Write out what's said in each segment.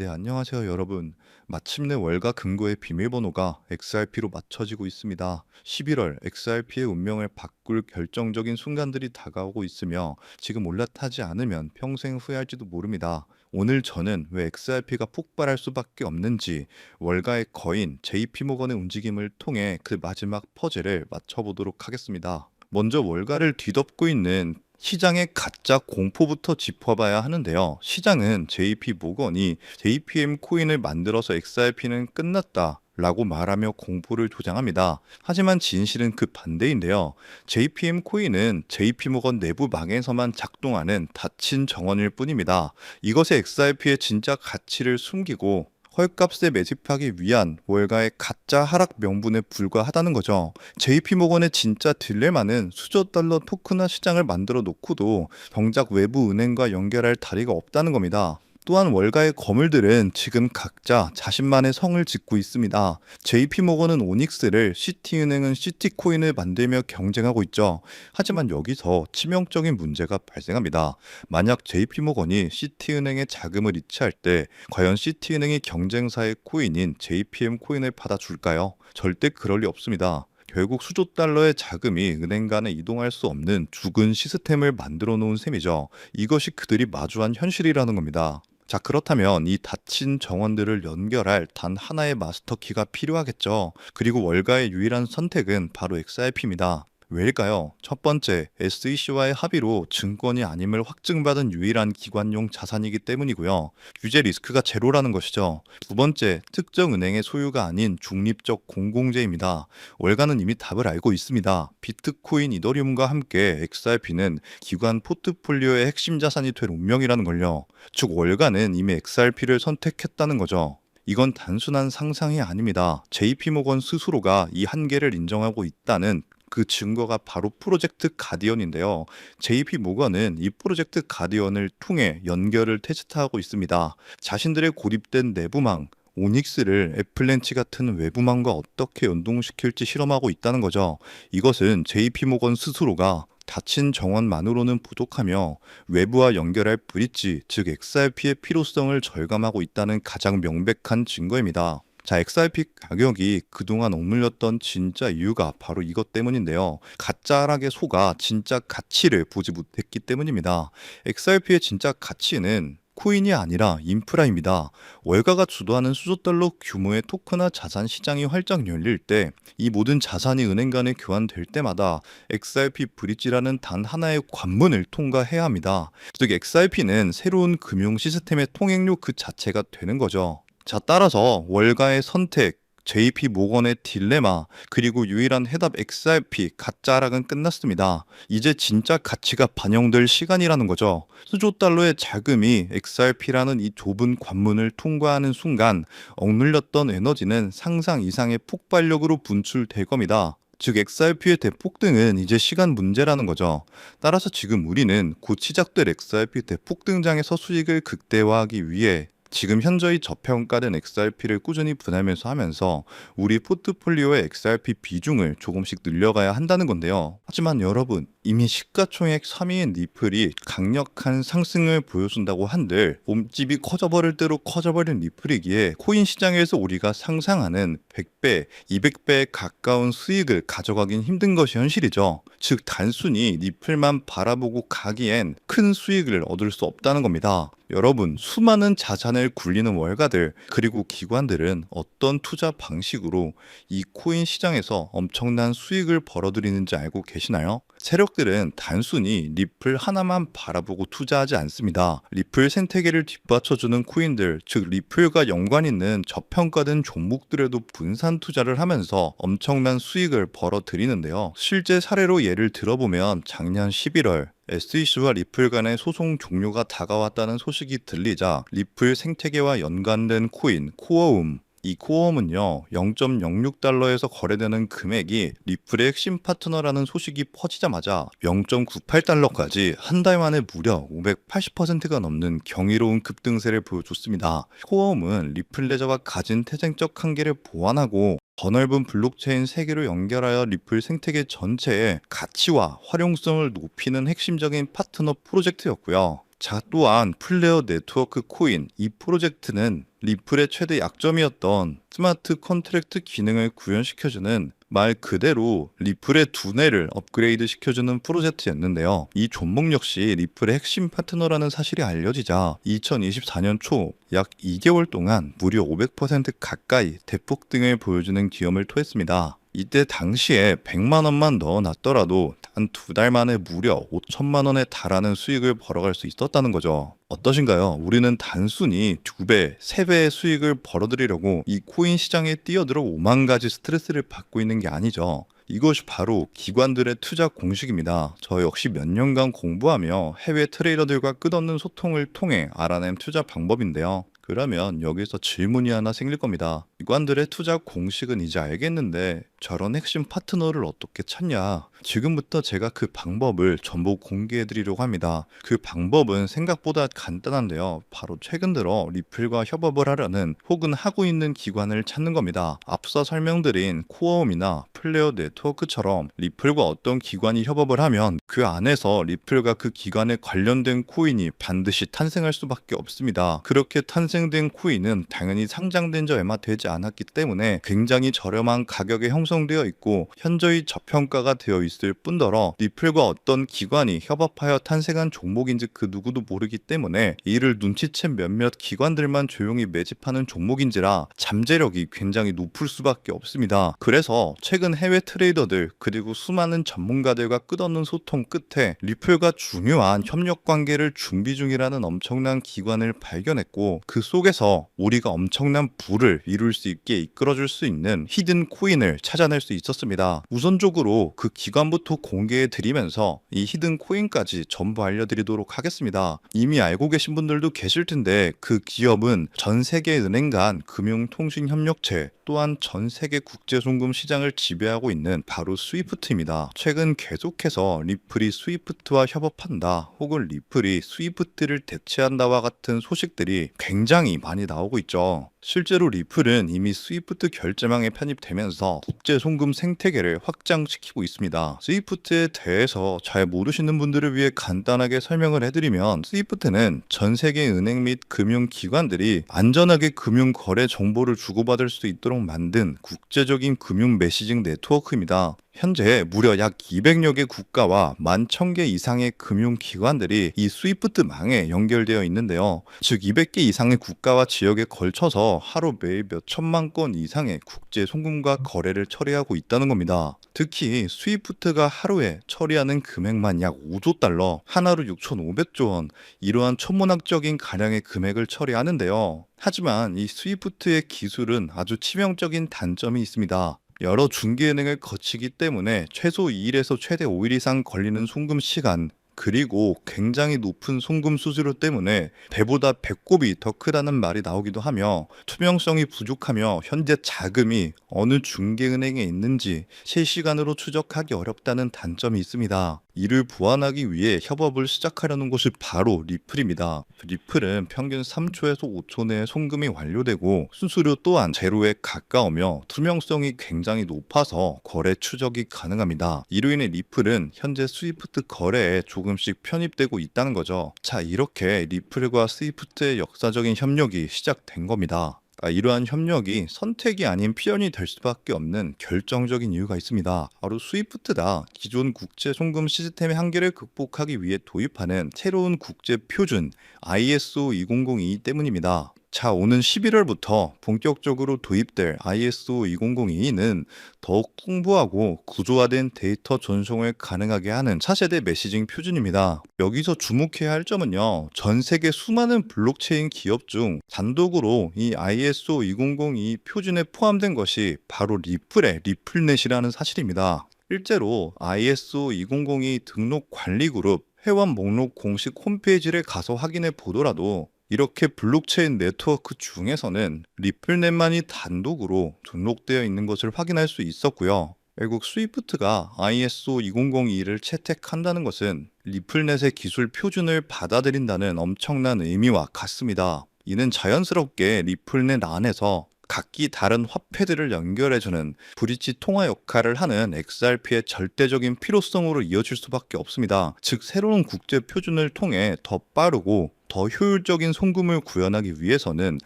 네, 안녕하세요, 여러분. 마침내 월가 금고의 비밀번호가 XRP로 맞춰지고 있습니다. 11월 XRP의 운명을 바꿀 결정적인 순간들이 다가오고 있으며 지금 올라타지 않으면 평생 후회할지도 모릅니다. 오늘 저는 왜 XRP가 폭발할 수밖에 없는지 월가의 거인 JP모건의 움직임을 통해 그 마지막 퍼즐을 맞춰보도록 하겠습니다. 먼저 월가를 뒤덮고 있는 시장의 가짜 공포부터 짚어봐야 하는데요. 시장은 JP 모건이 JPM 코인을 만들어서 XRP는 끝났다. 라고 말하며 공포를 조장합니다. 하지만 진실은 그 반대인데요. JPM 코인은 JP모건 내부 망에서만 작동하는 닫힌 정원일 뿐입니다. 이것의 XRP의 진짜 가치를 숨기고 헐값에 매집하기 위한 월가의 가짜 하락 명분에 불과하다는 거죠. JP모건의 진짜 딜레마는 수조 달러 토큰화 시장을 만들어 놓고도 정작 외부 은행과 연결할 다리가 없다는 겁니다. 또한 월가의 거물들은 지금 각자 자신만의 성을 짓고 있습니다. JP모건은 오닉스를 시티은행은 시티코인을 만들며 경쟁하고 있죠. 하지만 여기서 치명적인 문제가 발생합니다. 만약 JP모건이 시티은행의 자금을 이체할 때 과연 시티은행이 경쟁사의 코인인 JPM 코인을 받아줄까요? 절대 그럴 리 없습니다. 결국 수조 달러의 자금이 은행 간에 이동할 수 없는 죽은 시스템을 만들어 놓은 셈이죠. 이것이 그들이 마주한 현실이라는 겁니다. 자, 그렇다면 이 닫힌 정원들을 연결할 단 하나의 마스터키가 필요하겠죠. 그리고 월가의 유일한 선택은 바로 XRP입니다. 왜일까요? 첫 번째, SEC와의 합의로 증권이 아님을 확증받은 유일한 기관용 자산이기 때문이고요. 규제 리스크가 제로라는 것이죠. 두 번째, 특정 은행의 소유가 아닌 중립적 공공재입니다. 월가는 이미 답을 알고 있습니다. 비트코인, 이더리움과 함께 XRP는 기관 포트폴리오의 핵심 자산이 될 운명이라는 걸요. 즉 월가는 이미 XRP를 선택했다는 거죠. 이건 단순한 상상이 아닙니다. JP모건 스스로가 이 한계를 인정하고 있다는 그 증거가 바로 프로젝트 가디언인데요. JP 모건은 이 프로젝트 가디언을 통해 연결을 테스트하고 있습니다. 자신들의 고립된 내부망, 오닉스를 애플렌치 같은 외부망과 어떻게 연동시킬지 실험하고 있다는 거죠. 이것은 JP 모건 스스로가 닫힌 정원만으로는 부족하며 외부와 연결할 브릿지, 즉 XRP의 필요성을 절감하고 있다는 가장 명백한 증거입니다. 자, XRP 가격이 그동안 억눌렸던 진짜 이유가 바로 이것 때문인데요. 가짜 하락의 소가 진짜 가치를 보지 못했기 때문입니다. XRP의 진짜 가치는 코인이 아니라 인프라입니다. 월가가 주도하는 수조달러 규모의 토큰화 자산 시장이 활짝 열릴 때 이 모든 자산이 은행 간에 교환될 때마다 XRP 브릿지라는 단 하나의 관문을 통과해야 합니다. 즉 XRP는 새로운 금융 시스템의 통행료 그 자체가 되는 거죠. 자, 따라서 월가의 선택, JP 모건의 딜레마, 그리고 유일한 해답 XRP 가짜 하락은 끝났습니다. 이제 진짜 가치가 반영될 시간이라는 거죠. 수조 달러의 자금이 XRP라는 이 좁은 관문을 통과하는 순간 억눌렸던 에너지는 상상 이상의 폭발력으로 분출될 겁니다. 즉 XRP의 대폭등은 이제 시간 문제라는 거죠. 따라서 지금 우리는 곧 시작될 XRP 대폭등장에서 수익을 극대화하기 위해 지금 현저히 저평가된 XRP를 꾸준히 분할면서 하면서 우리 포트폴리오의 XRP 비중을 조금씩 늘려가야 한다는 건데요. 하지만 여러분, 이미 시가총액 3위인 리플이 강력한 상승을 보여준다고 한들 몸집이 커져버릴 대로 커져버린 리플이기에 코인 시장에서 우리가 상상하는 100배, 200배에 가까운 수익을 가져가긴 힘든 것이 현실이죠. 즉 단순히 리플만 바라보고 가기엔 큰 수익을 얻을 수 없다는 겁니다. 여러분, 수많은 자산을 굴리는 월가들, 그리고 기관들은 어떤 투자 방식으로 이 코인 시장에서 엄청난 수익을 벌어들이는지 알고 계시나요? 세력들은 단순히 리플 하나만 바라보고 투자하지 않습니다. 리플 생태계를 뒷받쳐주는 코인들, 즉 리플과 연관 있는 저평가된 종목들에도 분산 투자를 하면서 엄청난 수익을 벌어들이는데요. 실제 사례로 예를 들어보면 작년 11월 SEC와 리플 간의 소송 종료가 다가왔다는 소식이 들리자 리플 생태계와 연관된 코인 코어움 이 코어음은요 0.06달러에서 거래되는 금액이 리플의 핵심 파트너라는 소식이 퍼지자마자 0.98달러까지 한 달 만에 무려 580%가 넘는 경이로운 급등세를 보여줬습니다. 코어음은 리플 레저가 가진 태생적 한계를 보완하고 더 넓은 블록체인 세계로 연결하여 리플 생태계 전체의 가치와 활용성을 높이는 핵심적인 파트너 프로젝트였고요. 자, 또한 플레어 네트워크 코인 이 프로젝트는 리플의 최대 약점이었던 스마트 컨트랙트 기능을 구현시켜주는 말 그대로 리플의 두뇌를 업그레이드 시켜주는 프로젝트였는데요. 이 종목 역시 리플의 핵심 파트너라는 사실이 알려지자 2024년 초 약 2개월 동안 무려 500% 가까이 대폭 등을 보여주는 기염을 토했습니다. 이때 당시에 100만 원만 넣어놨더라도 단 두 달 만에 무려 5천만 원에 달하는 수익을 벌어갈 수 있었다는 거죠. 어떠신가요? 우리는 단순히 두 배, 세 배의 수익을 벌어들이려고 이 코인 시장에 뛰어들어 5만 가지 스트레스를 받고 있는 게 아니죠. 이것이 바로 기관들의 투자 공식입니다. 저 역시 몇 년간 공부하며 해외 트레이더들과 끝없는 소통을 통해 알아낸 투자 방법인데요. 그러면 여기서 질문이 하나 생길 겁니다. 기관들의 투자 공식은 이제 알겠는데 저런 핵심 파트너를 어떻게 찾냐? 지금부터 제가 그 방법을 전부 공개해 드리려고 합니다. 그 방법은 생각보다 간단한데요. 바로 최근 들어 리플과 협업을 하려는 혹은 하고 있는 기관을 찾는 겁니다. 앞서 설명드린 코어움이나 플레어 네트워크처럼 리플과 어떤 기관이 협업을 하면 그 안에서 리플과 그 기관에 관련된 코인이 반드시 탄생할 수밖에 없습니다. 그렇게 탄생된 코인은 당연히 상장된 지 얼마 되지 않았기 때문에 굉장히 저렴한 가격에 형성 되어 있고 현저히 저평가가 되어 있을 뿐더러 리플과 어떤 기관이 협업하여 탄생한 종목인지 그 누구도 모르기 때문에 이를 눈치챈 몇몇 기관들만 조용히 매집하는 종목인지라 잠재력이 굉장히 높을 수밖에 없습니다. 그래서 최근 해외 트레이더들 그리고 수많은 전문가들과 끝없는 소통 끝에 리플과 중요한 협력 관계를 준비 중이라는 엄청난 기관을 발견했고 그 속에서 우리가 엄청난 부를 이룰 수 있게 이끌어줄 수 있는 히든 코인을 찾아 낼 수 있었습니다. 우선적으로 그 기관부터 공개해 드리면서 이 히든 코인까지 전부 알려드리도록 하겠습니다. 이미 알고 계신 분들도 계실 텐데 그 기업은 전 세계 은행 간 금융통신협력체 또한 전 세계 국제 송금 시장을 지배하고 있는 바로 스위프트입니다. 최근 계속해서 리플이 스위프트와 협업한다 혹은 리플이 스위프트를 대체한다와 같은 소식들이 굉장히 많이 나오고 있죠. 실제로 리플은 이미 스위프트 결제망에 편입되면서 국제 송금 생태계를 확장시키고 있습니다. 스위프트에 대해서 잘 모르시는 분들을 위해 간단하게 설명을 해드리면 스위프트는 전 세계 은행 및 금융기관들이 안전하게 금융 거래 정보를 주고받을 수 있도록 만든 국제적인 금융 메시징 네트워크입니다. 현재 무려 약 200여 개 국가와 11,000개 이상의 금융기관들이 이 스위프트망에 연결되어 있는데요. 즉 200개 이상의 국가와 지역에 걸쳐서 하루 매일 몇 천만 건 이상의 국제 송금과 거래를 처리하고 있다는 겁니다. 특히 스위프트가 하루에 처리하는 금액만 약 5조 달러, 하나로 6,500조 원, 이러한 천문학적인 가량의 금액을 처리하는데요. 하지만 이 스위프트의 기술은 아주 치명적인 단점이 있습니다. 여러 중개은행을 거치기 때문에 최소 2일에서 최대 5일 이상 걸리는 송금 시간 그리고 굉장히 높은 송금 수수료 때문에 배보다 배꼽이 더 크다는 말이 나오기도 하며 투명성이 부족하며 현재 자금이 어느 중개은행에 있는지 실시간으로 추적하기 어렵다는 단점이 있습니다. 이를 보완하기 위해 협업을 시작하려는 곳이 바로 리플입니다. 리플은 평균 3초에서 5초 내에 송금이 완료되고 수수료 또한 제로에 가까우며 투명성이 굉장히 높아서 거래 추적이 가능합니다. 이로 인해 리플은 현재 스위프트 거래에 조금씩 편입되고 있다는 거죠. 자, 이렇게 리플과 스위프트의 역사적인 협력이 시작된 겁니다. 아, 이러한 협력이 선택이 아닌 피연이 될 수밖에 없는 결정적인 이유가 있습니다. 바로 스위프트다. 기존 국제 송금 시스템의 한계를 극복하기 위해 도입하는 새로운 국제 표준 ISO 2002 때문입니다. 자, 오는 11월부터 본격적으로 도입될 ISO 2002는 더욱 풍부하고 구조화된 데이터 전송을 가능하게 하는 차세대 메시징 표준입니다. 여기서 주목해야 할 점은요. 전 세계 수많은 블록체인 기업 중 단독으로 이 ISO 2002 표준에 포함된 것이 바로 리플의 리플넷이라는 사실입니다. 실제로 ISO 2002 등록 관리 그룹 회원 목록 공식 홈페이지를 가서 확인해 보더라도 이렇게 블록체인 네트워크 중에서는 리플넷만이 단독으로 등록되어 있는 것을 확인할 수 있었고요. 결국 스위프트가 ISO 2002를 채택한다는 것은 리플넷의 기술 표준을 받아들인다는 엄청난 의미와 같습니다. 이는 자연스럽게 리플넷 안에서 각기 다른 화폐들을 연결해주는 브릿지 통화 역할을 하는 XRP의 절대적인 필요성으로 이어질 수밖에 없습니다. 즉 새로운 국제 표준을 통해 더 빠르고 더 효율적인 송금을 구현하기 위해서는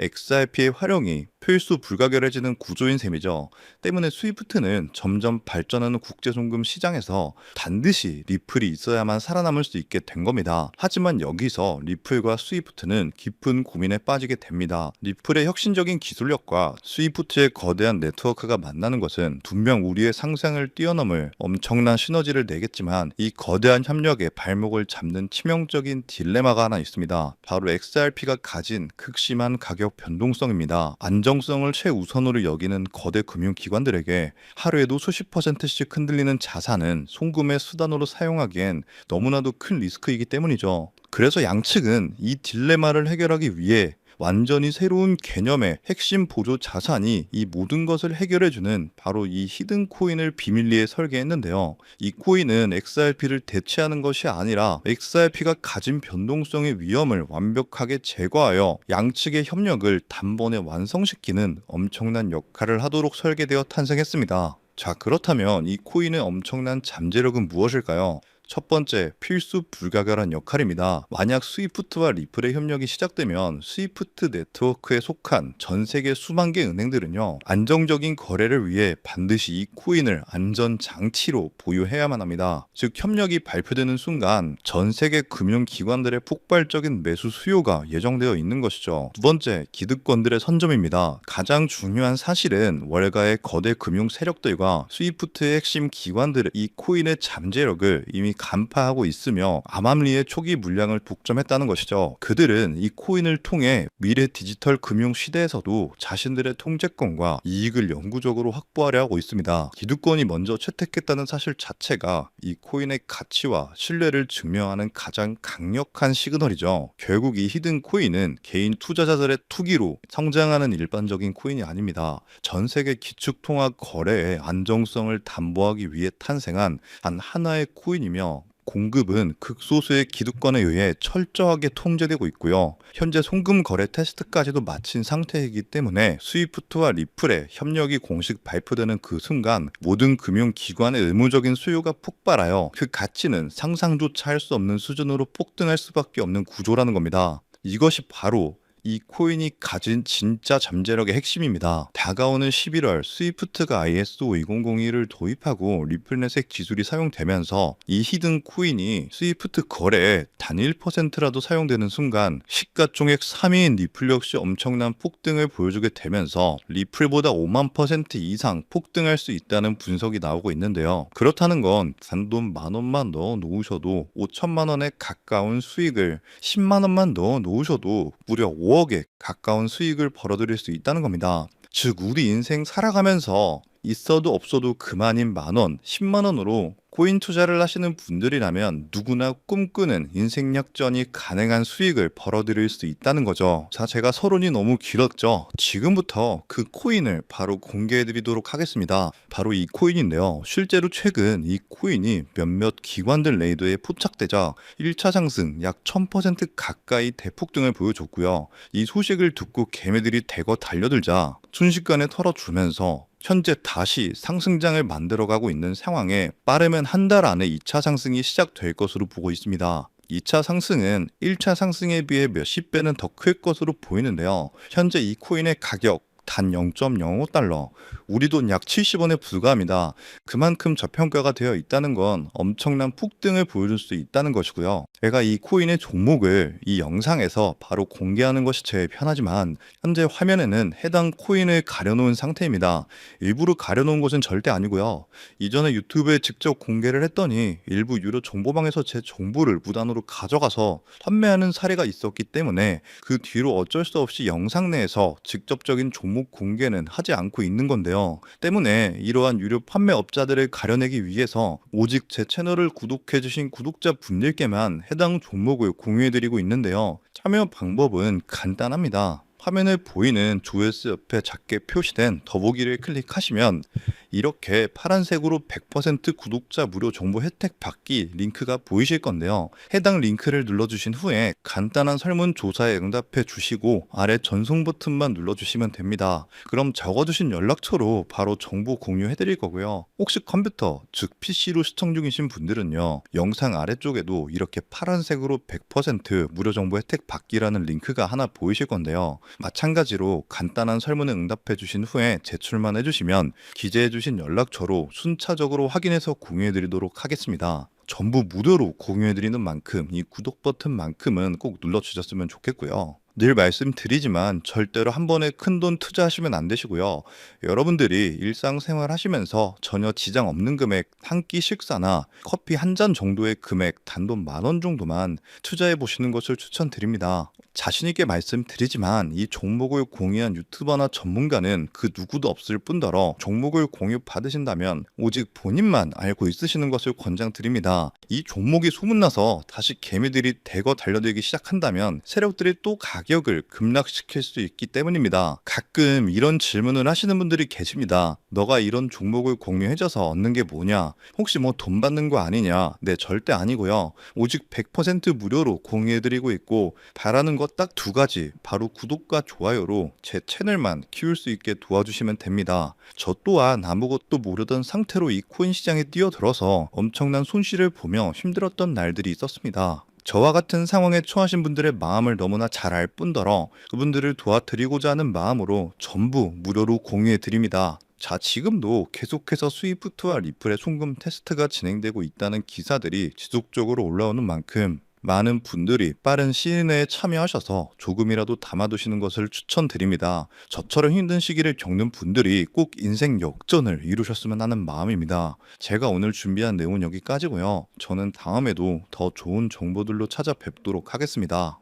XRP의 활용이 필수 불가결해지는 구조인 셈이죠. 때문에 스위프트는 점점 발전하는 국제 송금 시장에서 반드시 리플이 있어야만 살아남을 수 있게 된 겁니다. 하지만 여기서 리플과 스위프트는 깊은 고민에 빠지게 됩니다. 리플의 혁신적인 기술력과 스위프트의 거대한 네트워크가 만나는 것은 분명 우리의 상상을 뛰어넘을 엄청난 시너지를 내겠지만 이 거대한 협력에 발목을 잡는 치명적인 딜레마가 하나 있습니다. 바로 XRP가 가진 극심한 가격 변동성입니다. 안정 성을 최우선으로 여기는 거대 금융기관들에게 하루에도 수십 퍼센트씩 흔들리는 자산은 송금의 수단으로 사용하기엔 너무나도 큰 리스크이기 때문이죠. 그래서 양측은 이 딜레마를 해결하기 위해 완전히 새로운 개념의 핵심 보조 자산이 이 모든 것을 해결해주는 바로 이 히든 코인을 비밀리에 설계했는데요. 이 코인은 XRP를 대체하는 것이 아니라 XRP가 가진 변동성의 위험을 완벽하게 제거하여 양측의 협력을 단번에 완성시키는 엄청난 역할을 하도록 설계되어 탄생했습니다. 자, 그렇다면 이 코인의 엄청난 잠재력은 무엇일까요? 첫 번째, 필수 불가결한 역할입니다. 만약 스위프트와 리플의 협력이 시작되면 스위프트 네트워크에 속한 전 세계 수만 개 은행들은요, 안정적인 거래를 위해 반드시 이 코인을 안전 장치로 보유해야만 합니다. 즉, 협력이 발표되는 순간 전 세계 금융기관들의 폭발적인 매수 수요가 예정되어 있는 것이죠. 두 번째, 기득권들의 선점입니다. 가장 중요한 사실은 월가의 거대 금융 세력들과 스위프트의 핵심 기관들의 이 코인의 잠재력을 이미 간파하고 있으며 암암리의 초기 물량을 독점했다는 것이죠. 그들은 이 코인을 통해 미래 디지털 금융 시대에서도 자신들의 통제권과 이익을 영구적으로 확보하려 하고 있습니다. 기득권이 먼저 채택했다는 사실 자체가 이 코인의 가치와 신뢰를 증명하는 가장 강력한 시그널이죠. 결국 이 히든 코인은 개인 투자자들의 투기로 성장하는 일반적인 코인이 아닙니다. 전 세계 기축통화 거래의 안정성을 담보하기 위해 탄생한 단 하나의 코인이며 공급은 극소수의 기득권에 의해 철저하게 통제되고 있고요. 현재 송금 거래 테스트까지도 마친 상태이기 때문에 스위프트와 리플의 협력이 공식 발표되는 그 순간 모든 금융기관의 의무적인 수요가 폭발하여 그 가치는 상상조차 할 수 없는 수준으로 폭등할 수밖에 없는 구조라는 겁니다. 이것이 바로 이 코인이 가진 진짜 잠재력의 핵심입니다. 다가오는 11월 스위프트가 ISO 2002를 도입하고 리플넷의 기술이 사용되면서 이 히든 코인이 스위프트 거래에 단 1%라도 사용되는 순간 시가총액 3위인 리플 역시 엄청난 폭등을 보여주게 되면서 리플보다 5만 퍼센트 이상 폭등할 수 있다는 분석이 나오고 있는데요. 그렇다는 건 단돈 만 원만 넣어 놓으셔도 5천만 원에 가까운 수익을 10만 원만 넣어 놓으셔도 무려 5 억에 가까운 수익을 벌어들일 수 있다는 겁니다. 즉 우리 인생 살아가면서 있어도 없어도 그만인 만 원, 10만 원으로 코인 투자를 하시는 분들이라면 누구나 꿈꾸는 인생 역전이 가능한 수익을 벌어들일 수 있다는 거죠. 자, 제가 서론이 너무 길었죠. 지금부터 그 코인을 바로 공개해 드리도록 하겠습니다. 바로 이 코인인데요. 실제로 최근 이 코인이 몇몇 기관들 레이더에 포착되자 1차 상승 약 1000% 가까이 대폭등을 보여줬고요. 이 소식을 듣고 개미들이 대거 달려들자 순식간에 털어주면서 현재 다시 상승장을 만들어가고 있는 상황에 빠르면 한 달 안에 2차 상승이 시작될 것으로 보고 있습니다. 2차 상승은 1차 상승에 비해 몇십 배는 더 클 것으로 보이는데요. 현재 이 코인의 가격 단 0.05달러, 우리 돈 약 70원에 불과합니다. 그만큼 저평가가 되어 있다는 건 엄청난 폭등을 보여줄 수 있다는 것이고요. 제가 이 코인의 종목을 이 영상에서 바로 공개하는 것이 제일 편하지만 현재 화면에는 해당 코인을 가려놓은 상태입니다. 일부러 가려놓은 것은 절대 아니고요. 이전에 유튜브에 직접 공개를 했더니 일부 유료 정보방에서 제 정보를 무단으로 가져가서 판매하는 사례가 있었기 때문에 그 뒤로 어쩔 수 없이 영상 내에서 직접적인 종목 공개는 하지 않고 있는 건데요. 때문에 이러한 유료 판매업자들을 가려내기 위해서 오직 제 채널을 구독해주신 구독자 분들께만 해당 종목을 공유해드리고 있는데요. 참여 방법은 간단합니다. 화면에 보이는 조회수 옆에 작게 표시된 더보기를 클릭하시면 이렇게 파란색으로 100% 구독자 무료 정보 혜택 받기 링크가 보이실 건데요. 해당 링크를 눌러주신 후에 간단한 설문조사에 응답해 주시고 아래 전송 버튼만 눌러주시면 됩니다. 그럼 적어주신 연락처로 바로 정보 공유해 드릴 거고요. 혹시 컴퓨터, 즉 PC로 시청 중이신 분들은요. 영상 아래쪽에도 이렇게 파란색으로 100% 무료 정보 혜택 받기라는 링크가 하나 보이실 건데요. 마찬가지로 간단한 설문에 응답해 주신 후에 제출만 해주시면 기재해 주신 연락처로 순차적으로 확인해서 공유해 드리도록 하겠습니다. 전부 무료로 공유해 드리는 만큼 이 구독 버튼만큼은 꼭 눌러 주셨으면 좋겠고요. 늘 말씀드리지만 절대로 한 번에 큰 돈 투자하시면 안 되시고요. 여러분들이 일상생활 하시면서 전혀 지장 없는 금액 한 끼 식사나 커피 한 잔 정도의 금액 단돈 만 원 정도만 투자해 보시는 것을 추천드립니다. 자신 있게 말씀드리지만 이 종목을 공유한 유튜버나 전문가는 그 누구도 없을 뿐더러 종목을 공유 받으신다면 오직 본인만 알고 있으시는 것을 권장드립니다. 이 종목이 소문나서 다시 개미들이 대거 달려들기 시작한다면 세력들이 또 가격을 급락시킬 수 있기 때문입니다. 가끔 이런 질문을 하시는 분들이 계십니다. 너가 이런 종목을 공유해줘서 얻는 게 뭐냐? 혹시 뭐 돈 받는 거 아니냐? 네, 절대 아니고요. 오직 100% 무료로 공유해드리고 있고 바라는 것 딱 두 가지 바로 구독과 좋아요로 제 채널만 키울 수 있게 도와주시면 됩니다. 저 또한 아무것도 모르던 상태로 이 코인 시장에 뛰어들어서 엄청난 손실을 보며 힘들었던 날들이 있었습니다. 저와 같은 상황에 처하신 분들의 마음을 너무나 잘 알 뿐더러 그분들을 도와드리고자 하는 마음으로 전부 무료로 공유해 드립니다. 자, 지금도 계속해서 스위프트와 리플의 송금 테스트가 진행되고 있다는 기사들이 지속적으로 올라오는 만큼 많은 분들이 빠른 시일 내에 참여하셔서 조금이라도 담아두시는 것을 추천드립니다. 저처럼 힘든 시기를 겪는 분들이 꼭 인생 역전을 이루셨으면 하는 마음입니다. 제가 오늘 준비한 내용은 여기까지고요. 저는 다음에도 더 좋은 정보들로 찾아뵙도록 하겠습니다.